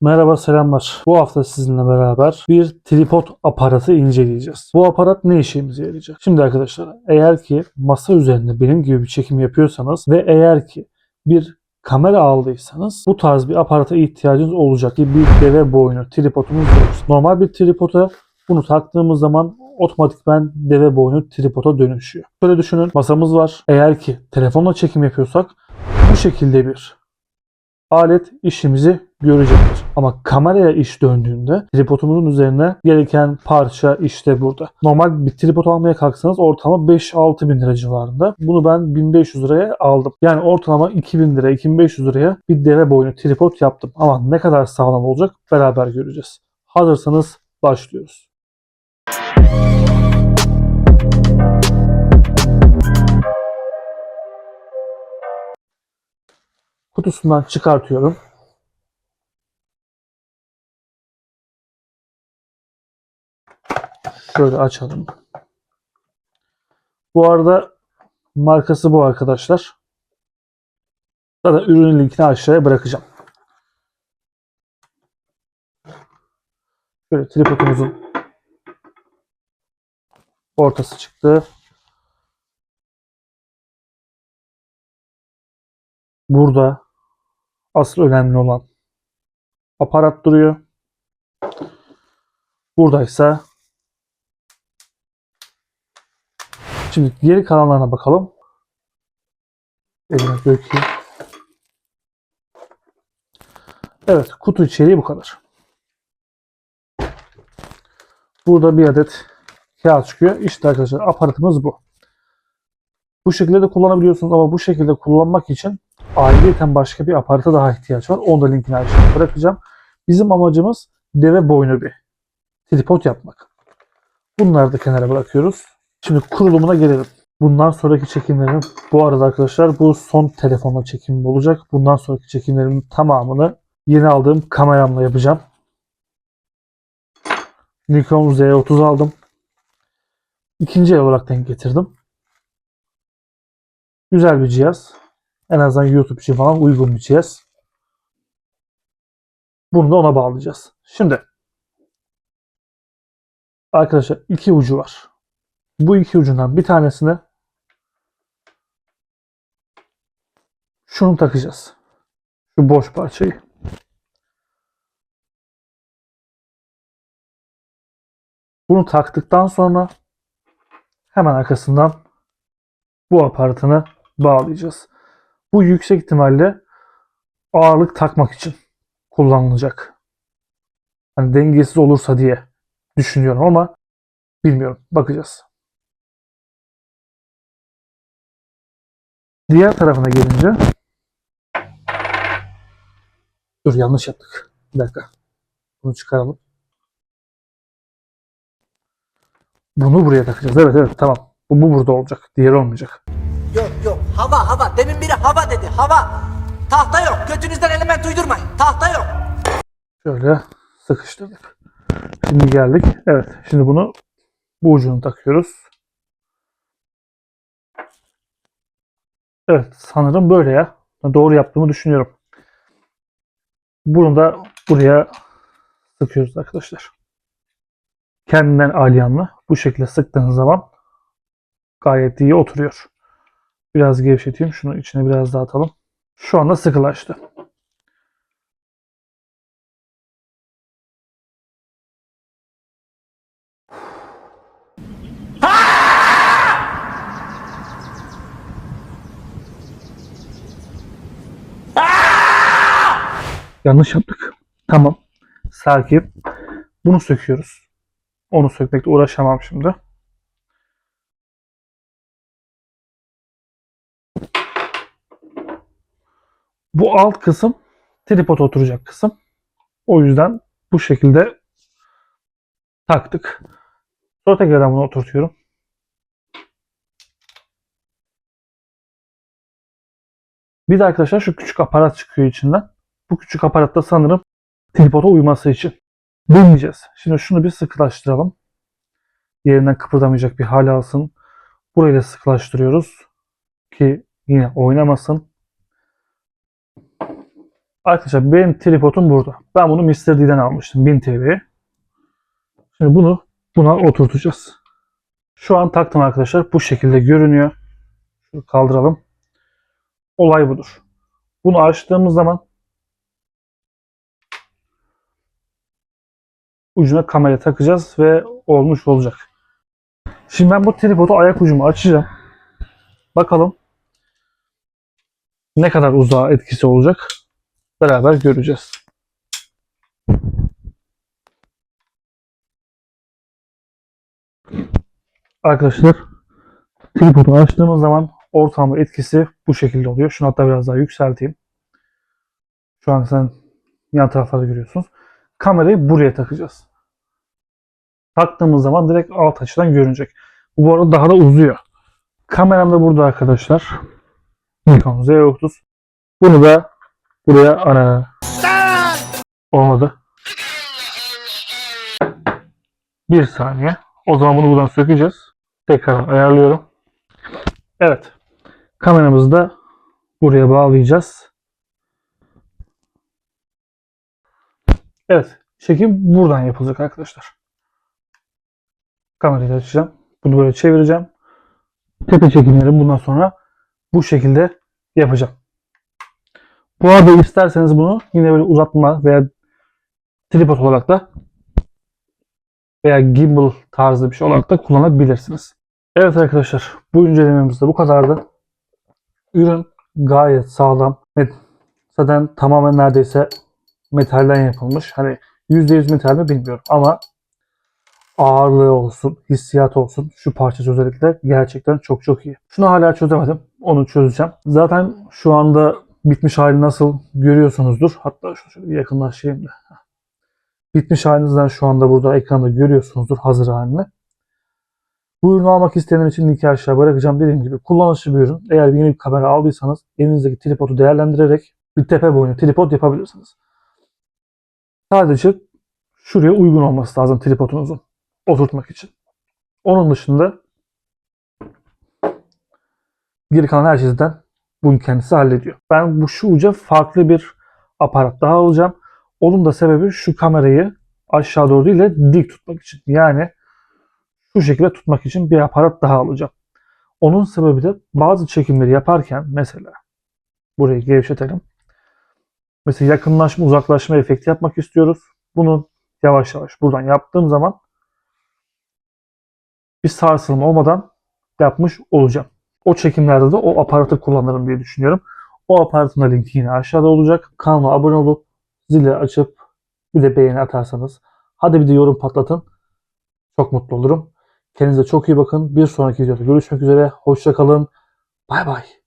Merhaba selamlar. Bu hafta sizinle beraber bir tripod aparatı inceleyeceğiz. Bu aparat ne işimize yarayacak? Şimdi arkadaşlar eğer ki masa üzerinde benim gibi bir çekim yapıyorsanız ve eğer ki bir kamera aldıysanız bu tarz bir aparata ihtiyacınız olacak ki bir deve boynu tripodumuz yok. Normal bir tripoda bunu taktığımız zaman otomatikman deve boynu tripoda dönüşüyor. Şöyle düşünün masamız var. Eğer ki telefonla çekim yapıyorsak bu şekilde bir alet işimizi görecektir. Ama kameraya iş döndüğünde tripodumuzun üzerine gereken parça işte burada. Normal bir tripod almaya kalksanız ortalama 5-6 bin lira civarında. Bunu ben 1500 liraya aldım. Yani ortalama 2000 lira 2500 liraya bir deve boyunu tripod yaptım. Ama ne kadar sağlam olacak beraber göreceğiz. Hazırsanız başlıyoruz. Kutusundan çıkartıyorum. Şöyle açalım. Bu arada markası bu arkadaşlar. Zaten ürünün linkini aşağıya bırakacağım. Şöyle tripodumuzun ortası çıktı. Burada asıl önemli olan aparat duruyor. Buradaysa Şimdi geri kalanlarına bakalım. Elime dökeyim. Evet, kutu içeriği bu kadar. Burada bir adet kağıt çıkıyor. İşte arkadaşlar aparatımız bu. Bu şekilde de kullanabiliyorsunuz ama bu şekilde kullanmak için ayrıyeten başka bir aparata daha ihtiyaç var. Onu da linkini aşağıya bırakacağım. Bizim amacımız deve boynu bir tripod yapmak. Bunları da kenara bırakıyoruz. Şimdi kurulumuna gelelim. Bundan sonraki çekimlerim bu arada arkadaşlar bu son telefonla çekimim olacak. Bundan sonraki çekimlerimin tamamını yeni aldığım kameramla yapacağım. Nikon Z30 aldım. İkinci el olarak denk getirdim. Güzel bir cihaz. En azından YouTube için falan uygun bir cihaz. Bunu da ona bağlayacağız. Şimdi arkadaşlar iki ucu var. Bu iki ucundan bir tanesine şunu takacağız. Şu boş parçayı. Bunu taktıktan sonra hemen arkasından bu aparatını bağlayacağız. Bu yüksek ihtimalle ağırlık takmak için kullanılacak. Hani dengesiz olursa diye düşünüyorum ama bilmiyorum. Bakacağız. Diğer tarafına gelince Dur yanlış yaptık. Bir dakika. Bunu çıkaralım. Bunu buraya takacağız. Evet evet tamam. Bu, bu burada olacak. Diğeri olmayacak. Yok yok hava hava demin biri hava dedi hava. Tahta yok götünüzden element uydurmayın tahta yok. Şöyle sıkıştırdık. Şimdi geldik. Evet. Şimdi bunu bu ucunu takıyoruz. Evet. Sanırım böyle ya. Doğru yaptığımı düşünüyorum. Bunu da buraya sıkıyoruz arkadaşlar. Kendinden alyanlı. Bu şekilde sıktığınız zaman gayet iyi oturuyor. Biraz gevşeteyim. Şunu içine biraz daha atalım. Şu anda sıkılaştı. Yanlış yaptık. Tamam. Sakin. Bunu söküyoruz. Onu sökmekle uğraşamam şimdi. Bu alt kısım tripod oturacak kısım. O yüzden bu şekilde taktık. Sonra tekrardan bunu oturtuyorum. Bir de arkadaşlar şu küçük aparat çıkıyor içinden. Bu küçük aparatta sanırım tripoda uyması için. Deneyeceğiz. Şimdi şunu bir sıkılaştıralım. Yerinden kıpırdamayacak bir hal alsın. Burayı da sıkılaştırıyoruz. Ki yine oynamasın. Arkadaşlar benim tripodum burada. Ben bunu Mr. D'den almıştım 1000 TL'ye. Şimdi bunu buna oturtacağız. Şu an taktım arkadaşlar. Bu şekilde görünüyor. Şunu kaldıralım. Olay budur. Bunu açtığımız zaman ucuna kamera takacağız ve olmuş olacak. Şimdi ben bu tripodu ayak ucumu açacağım. Bakalım ne kadar uzağa etkisi olacak. Beraber göreceğiz. Arkadaşlar tripodu açtığımız zaman ortamı etkisi bu şekilde oluyor. Şunu hatta biraz daha yükselteyim. Şu an sen yan taraflarda görüyorsunuz. Kamerayı buraya takacağız. Taktığımız zaman direkt alt açıdan görünecek. Bu arada daha da uzuyor. Kameram da burada arkadaşlar. Nikon Z30. Bunu da buraya ara. Olmadı. Bir saniye. O zaman bunu buradan sökeceğiz. Tekrar ayarlıyorum. Evet. Kameramızı da buraya bağlayacağız. Evet. Çekim buradan yapılacak arkadaşlar. Kamerayı açacağım. Bunu böyle çevireceğim. Tepe çekimleri bundan sonra bu şekilde yapacağım. Bu arada isterseniz bunu yine böyle uzatma veya tripod olarak da veya gimbal tarzı bir şey olarak da kullanabilirsiniz. Evet arkadaşlar bu incelememiz de bu kadardı. Ürün gayet sağlam. Met- Zaten tamamen neredeyse metalden yapılmış. Hani %100 metal mi bilmiyorum ama ağırlığı olsun, hissiyat olsun şu parçası özellikle gerçekten çok çok iyi. Şunu hala çözemedim. Onu çözeceğim. Zaten şu anda bitmiş hali nasıl görüyorsunuzdur. Hatta şöyle bir yakınlaşayım da. Bitmiş halinizden şu anda burada ekranda görüyorsunuzdur hazır halini. Bu ürünü almak isteyenler için linki aşağı bırakacağım. Dediğim gibi kullanışlı bir ürün. Eğer yeni bir kamera aldıysanız elinizdeki tripodu değerlendirerek bir tepe boyunu tripod yapabilirsiniz. Sadece şuraya uygun olması lazım tripodunuzun oturtmak için. Onun dışında geri kalan her şeyden bunu kendisi hallediyor. Ben bu şu uca farklı bir aparat daha alacağım. Onun da sebebi şu kamerayı aşağı doğru değil de dik tutmak için. Yani şu şekilde tutmak için bir aparat daha alacağım. Onun sebebi de bazı çekimleri yaparken mesela burayı gevşetelim. Mesela yakınlaşma uzaklaşma efekti yapmak istiyoruz. Bunu yavaş yavaş buradan yaptığım zaman bir sarsılma olmadan yapmış olacağım. O çekimlerde de o aparatı kullanırım diye düşünüyorum. O aparatın da linki yine aşağıda olacak. Kanalıma abone olup zili açıp bir de beğeni atarsanız hadi bir de yorum patlatın. Çok mutlu olurum. Kendinize çok iyi bakın. Bir sonraki videoda görüşmek üzere. Hoşça kalın. Bay bay.